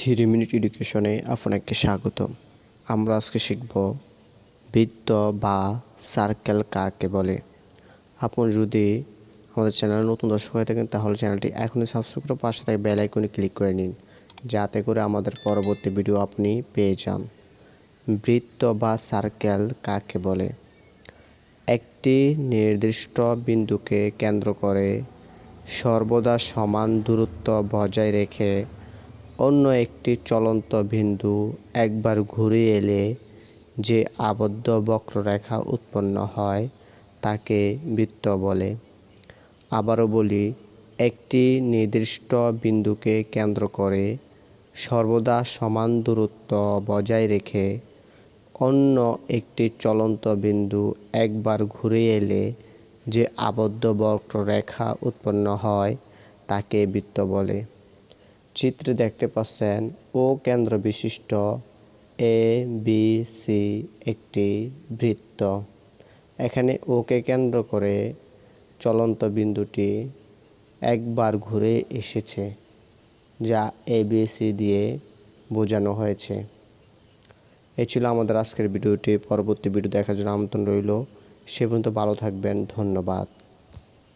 Three minute এডুকেশনে আপনাকে স্বাগত আমরা আজকে শিখব বৃত্ত বা সার্কেল কাকে বলে। আপনি যদি আমাদের চ্যানেলে নতুন দর্শক হয়ে থাকেন, তাহলে চ্যানেলটি এখনই সাবস্ক্রাইব করে পাশে থাকা বেল আইকনে ক্লিক করে নিন, যাতে করে আমাদের পরবর্তী ভিডিও আপনি পেয়ে যান। বৃত্ত বা সার্কেল কাকে বলে? একটি নির্দিষ্ট বিন্দুকে কেন্দ্র করে সর্বদা সমান দূরত্ব বজায় রেখে অন্য একটি চলন্ত বিন্দু একবার ঘুরে এলে যে আবদ্ধ বক্ররেখা উৎপন্ন হয়, তাকে বৃত্ত বলে। আবারও বলি, একটি নির্দিষ্ট বিন্দুকে কেন্দ্র করে সর্বদা সমান দূরত্ব বজায় রেখে অন্য একটি চলন্ত বিন্দু একবার ঘুরে এলে যে আবদ্ধ বক্ররেখা উৎপন্ন হয়, তাকে বৃত্ত বলে। চিত্রে দেখতে পাচ্ছেন ও কেন্দ্র বিশিষ্ট এ, বি, সি একটি বৃত্ত। এখানে ওকে কেন্দ্র করে চলন্ত বিন্দুটি একবার ঘুরে এসেছে, যা এ, বি, সি দিয়ে বোঝানো হয়েছে। এই ছিল আমাদের আজকের ভিডিওটি। পরবর্তী ভিডিও দেখার জন্য আমন্ত্রণ রইল। সে পর্যন্ত ভালো থাকবেন। ধন্যবাদ।